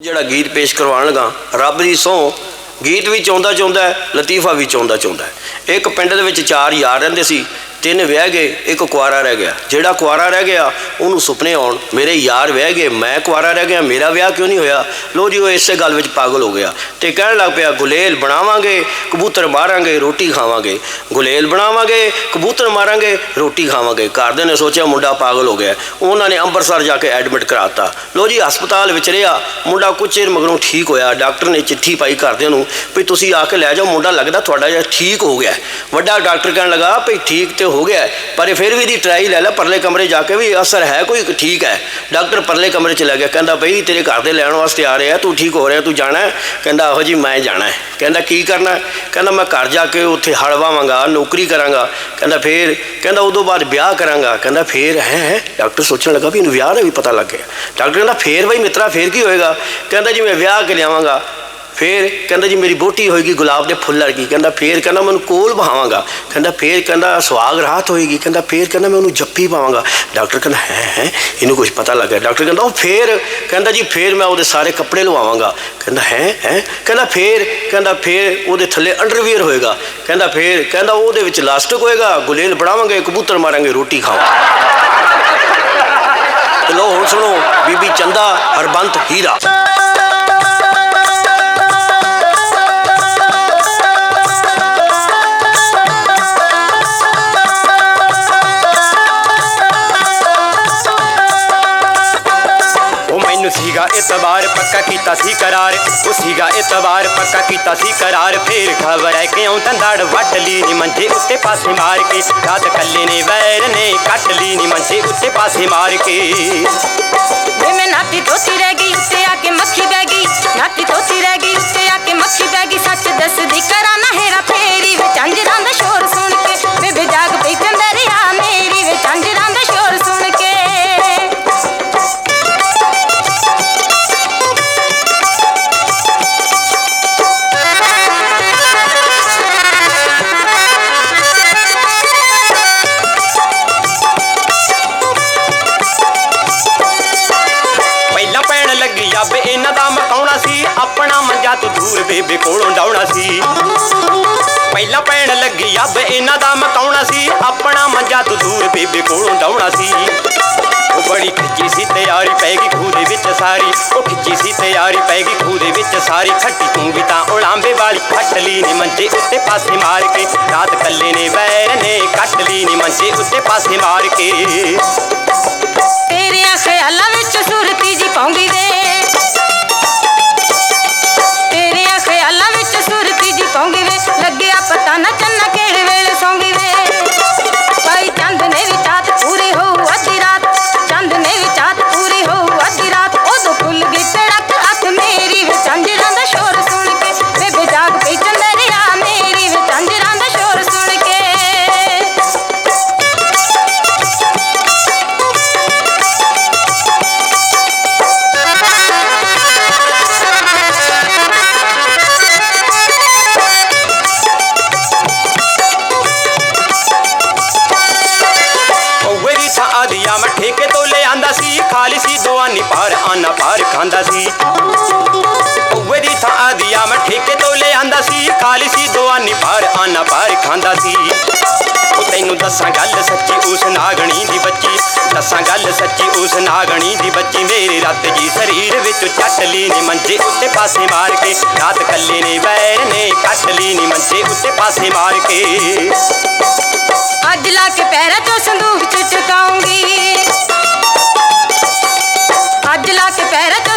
ਜਿਹੜਾ ਗੀਤ ਪੇਸ਼ ਕਰਵਾਉਣ ਲਗਾ ਰੱਬ ਦੀ ਸਹੁੰ ਗੀਤ ਵੀ ਚਾਹੁੰਦਾ ਚਾਹੁੰਦਾ ਹੈ, ਲਤੀਫਾ ਵੀ ਚਾਹੁੰਦਾ ਚਾਹੁੰਦਾ ਇੱਕ ਪਿੰਡ ਦੇ ਵਿੱਚ ਚਾਰ ਯਾਰ ਰਹਿੰਦੇ ਸੀ ਤਿੰਨ ਵਿਆਹ ਗਏ, ਇੱਕ ਕੁਆਰਾ ਰਹਿ ਗਿਆ। ਜਿਹੜਾ ਕੁਆਰਾ ਰਹਿ ਗਿਆ, ਉਹਨੂੰ ਸੁਪਨੇ ਆਉਣ, ਮੇਰੇ ਯਾਰ ਵਿਆਹ ਗਏ, ਮੈਂ ਕੁਆਰਾ ਰਹਿ ਗਿਆ, ਮੇਰਾ ਵਿਆਹ ਕਿਉਂ ਨਹੀਂ ਹੋਇਆ? ਲੋ ਜੀ, ਉਹ ਇਸੇ ਗੱਲ ਵਿੱਚ ਪਾਗਲ ਹੋ ਗਿਆ। ਤੇ ਕਹਿਣ ਲੱਗ ਪਿਆ, ਗੁਲੇਲ ਬਣਾਵਾਂਗੇ, ਕਬੂਤਰ ਮਾਰਾਂਗੇ, ਰੋਟੀ ਖਾਵਾਂਗੇ। ਗੁਲੇਲ ਬਣਾਵਾਂਗੇ, ਕਬੂਤਰ ਮਾਰਾਂਗੇ, ਰੋਟੀ ਖਾਵਾਂਗੇ। ਘਰਦਿਆਂ ਨੇ ਸੋਚਿਆ, ਮੁੰਡਾ ਪਾਗਲ ਹੋ ਗਿਆ। ਉਹਨਾਂ ਨੇ ਅੰਮ੍ਰਿਤਸਰ ਜਾ ਕੇ ਐਡਮਿਟ ਕਰਾਤਾ। ਲੋ ਜੀ, ਹਸਪਤਾਲ ਵਿੱਚ ਰਿਹਾ। ਮੁੰਡਾ ਕੁਝ ਚਿਰ ਮਗਰੋਂ ਠੀਕ ਹੋਇਆ। ਡਾਕਟਰ ਨੇ ਚਿੱਠੀ ਪਾਈ ਘਰਦਿਆਂ ਨੂੰ ਵੀ ਤੁਸੀਂ ਆ ਕੇ ਲੈ ਜਾਓ, ਮੁੰਡਾ ਲੱਗਦਾ ਤੁਹਾਡਾ ਜਿਹਾ ਠੀਕ ਹੋ ਗਿਆ। ਵੱਡਾ ਡਾਕਟਰ ਕਹਿਣ ਲੱਗਾ, ਭਈ ਠੀਕ ਤੇ ਹੋ ਗਿਆ ਹੈ, ਪਰ ਫਿਰ ਵੀ ਇਹਦੀ ਟਰਾਈ ਲੈ ਲੈ ਪਰਲੇ ਕਮਰੇ ਜਾ ਕੇ ਵੀ ਅਸਰ ਹੈ ਕੋਈ ਠੀਕ ਹੈ। ਡਾਕਟਰ ਪਰਲੇ ਕਮਰੇ ਚ ਲੈ ਗਿਆ ਕਹਿੰਦਾ ਬਈ ਤੇਰੇ ਘਰ ਦੇ ਲੈਣ ਵਾਸਤੇ ਆ ਰਹੇ ਆ ਤੂੰ ਠੀਕ ਹੋ ਰਿਹਾ ਤੂੰ ਜਾਣਾ ਕਹਿੰਦਾ ਆਹੋ ਜੀ ਮੈਂ ਜਾਣਾ ਹੈ। ਕਹਿੰਦਾ ਕੀ ਕਰਨਾ ਕਹਿੰਦਾ ਮੈਂ ਘਰ ਜਾ ਕੇ ਉੱਥੇ ਹੜਵਾਵਾਂਗਾ ਨੌਕਰੀ ਕਰਾਂਗਾ। ਕਹਿੰਦਾ ਫੇਰ ਕਹਿੰਦਾ ਉਦੋਂ ਬਾਅਦ ਵਿਆਹ ਕਰਾਂਗਾ। ਕਹਿੰਦਾ ਫੇਰ ਹੈ ਡਾਕਟਰ ਸੋਚਣ ਲੱਗਾ ਵੀ ਇਹਨੂੰ ਵਿਆਹ ਦਾ ਵੀ ਪਤਾ ਲੱਗ ਗਿਆ। ਡਾਕਟਰ ਕਹਿੰਦਾ ਫੇਰ ਬਈ ਮਿੱਤਰਾ ਫੇਰ ਕੀ ਹੋਏਗਾ? ਕਹਿੰਦਾ ਜੀ ਮੈਂ ਵਿਆਹ ਕੇ ਲਿਆਵਾਂਗਾ। ਫੇਰ ਕਹਿੰਦਾ ਜੀ ਮੇਰੀ ਬੋਟੀ ਹੋਏਗੀ, ਗੁਲਾਬ ਦੇ ਫੁੱਲ ਵਰਗੀ ਕਹਿੰਦਾ ਫੇਰ ਕਹਿੰਦਾ ਮੈਂ ਉਹਨੂੰ ਕੋਲ ਬਹਾਵਾਂਗਾ। ਕਹਿੰਦਾ ਫੇਰ ਕਹਿੰਦਾ ਸੁਹਾਗ ਰਾਤ ਹੋਏਗੀ। ਕਹਿੰਦਾ ਫੇਰ ਕਹਿੰਦਾ ਮੈਂ ਉਹਨੂੰ ਜੱਫੀ ਪਾਵਾਂਗਾ। ਡਾਕਟਰ ਕਹਿੰਦਾ, ਹੈ ਹੈ, ਇਹਨੂੰ ਕੁਝ ਪਤਾ ਲੱਗ। ਗਿਆ ਡਾਕਟਰ ਕਹਿੰਦਾ, ਉਹ ਫੇਰ, ਕਹਿੰਦਾ ਜੀ ਫੇਰ ਮੈਂ ਉਹਦੇ ਸਾਰੇ ਕੱਪੜੇ ਲਵਾਵਾਂਗਾ। ਕਹਿੰਦਾ, ਹੈ ਹੈ, ਕਹਿੰਦਾ ਫੇਰ ਕਹਿੰਦਾ ਫੇਰ ਉਹਦੇ ਥੱਲੇ ਅੰਡਰਵੀਅਰ ਹੋਏਗਾ। ਕਹਿੰਦਾ ਫੇਰ, ਕਹਿੰਦਾ ਉਹਦੇ ਵਿੱਚ ਲਾਸਟਿਕ ਹੋਏਗਾ। ਗੁਲੇਲ ਬਣਾਵਾਂਗੇ ਕਬੂਤਰ ਮਾਰਾਂਗੇ, ਰੋਟੀ ਖਾਵਾਂਗੇ। ਤੇ ਲੋ ਹੁਣ ਸੁਣੋ, ਬੀਬੀ ਚੰਦਾ ਹਰਬੰਤ ਹੀਰਾ। ਸੀਗਾ ਇਤਬਾਰ ਪੱਕਾ ਕੀਤਾ ਸੀ ਕਰਾਰ ਉਹ ਸੀਗਾ ਇਤਬਾਰ ਪੱਕਾ ਕੀਤਾ ਸੀ ਕਰਾਰ ਫੇਰ ਖਬਰ ਹੈ ਕਿ ਆਉਂ ਤੰਦਾੜ ਵੱਟ ਲਈ ਨੀ ਮੰਜੇ ਉੱਤੇ ਪਾਸੇ ਮਾਰ ਕੇ ਰਾਤ ਕੱਲੇ ਨੇ ਵੈਰ ਨੇ ਕੱਟ ਲਈ ਨੀ ਮੰਜੇ ਉੱਤੇ ਪਾਸੇ ਮਾਰ ਕੇ ਵੇ ਮੈਂ ਨਾਤੀ ਤੋਤੀ ਰਹਿ ਗਈ ਉੱਤੇ ਆ ਕੇ ਮੱਖੀ ਬਹਿ ਗਈ ਨਾਤੀ ਤੋਤੀ ਰਹਿ ਲੱਗੀ ਇਹਨਾਂ ਦਾ ਮਕਾਉਣਾ ਸੀ। ਆਪਣਾ ਮੰਜਾ ਤੂੰ ਦੂਰ ਬੇਬੇ ਕੋਲੋਂ ਡਾਉਣਾ ਸੀ। ਪਹਿਲਾਂ ਪੈਣ ਲੱਗੀ ਅੱਬ ਇਹਨਾਂ ਦਾ ਮਕਾਉਣਾ ਸੀ। ਆਪਣਾ ਮੰਜਾ ਤੂੰ ਦੂਰ ਬੇਬੇ ਕੋਲੋਂ ਡਾਉਣਾ ਸੀ। ਉਹ ਬੜੀ ਖਿੱਚੀ ਸੀ, ਤਿਆਰੀ ਪੈ ਗਈ ਖੂਹ ਦੇ ਵਿੱਚ ਸਾਰੀ। ਉਹ ਖਿੱਚੀ ਸੀ, ਤਿਆਰੀ ਪੈ ਗਈ ਖੂਹ ਦੇ ਵਿੱਚ ਸਾਰੀ। ਖੱਟੀ ਤੂੰ ਵੀ ਤਾਂ ਉਲਾਂਬੇ ਵਾਲੀ। ਖੱਟ ਲਈ ਨੇ ਮੰਜੇ ਉੱਤੇ ਪਾਸੇ ਮਾਰ ਕੇ। ਰਾਤ ਕੱਲੇ ਨੇ ਵੈਰ ਨੇ ਕੱਟ ਲਈ ਨੇ ਮੰਜੇ ਉੱਤੇ ਪਾਸੇ ਮਾਰ ਕੇ। ਆਦੀਆ ਮੈਂ ਠੇਕੇ ਤੋਂ ਲੈ ਸੀ। ਖਾਲੀ ਸੀ ਦੁਆਨੀ ਪਾਰ ਆਨਾ ਪਾਰ ਖਾਂਦਾ ਸੀ। ਕੌਵੇ ਦੀ ਥਾਂ ਆਦੀਆ ਮੈਂ ਠੇਕੇ ਤੋਂ ਲੈ ਸੀ। ਖਾਲੀ ਸੀ ਦੁਆਨੀ ਪਾਰ ਆਨਾ ਪਾਰ ਖਾਂਦਾ ਸੀ। ਉਹ ਤੈਨੂੰ ਦੱਸਾਂ ਗੱਲ ਸੱਚੀ, ਉਸ ਨਾਗਣੀ ਦੀ ਬੱਚੀ। ਦੱਸਾਂ ਗੱਲ ਸੱਚੀ, ਉਸ ਨਾਗਣੀ ਦੀ ਬੱਚੀ। ਮੇਰੇ ਰੱਤ ਜੀ ਸਰੀਰ ਵਿੱਚ ਚੱਟ ਲਈ ਨੇ ਮੰਜੇ ਉੱਤੇ ਪਾਸੇ ਮਾਰ ਕੇ। ਰਾਤ ਕੱਲੇ ਨੇ ਵੈਰ ਨੇ ਕੱਟ ਲਈ ਨੀ ਮੰਜੇ ਉੱਤੇ ਪਾਸੇ ਮਾਰ ਕੇ। ਅੱਜ ਲਾ ਕੇ ਪੈਰਾਂ ਚੋਂ ਸੰਦੂਕ ਚ ਟਿਕਾਉਂਗੀ ਅੱਜ ਲਾ ਕੇ ਪੈਰਾਂ ਚੋਂ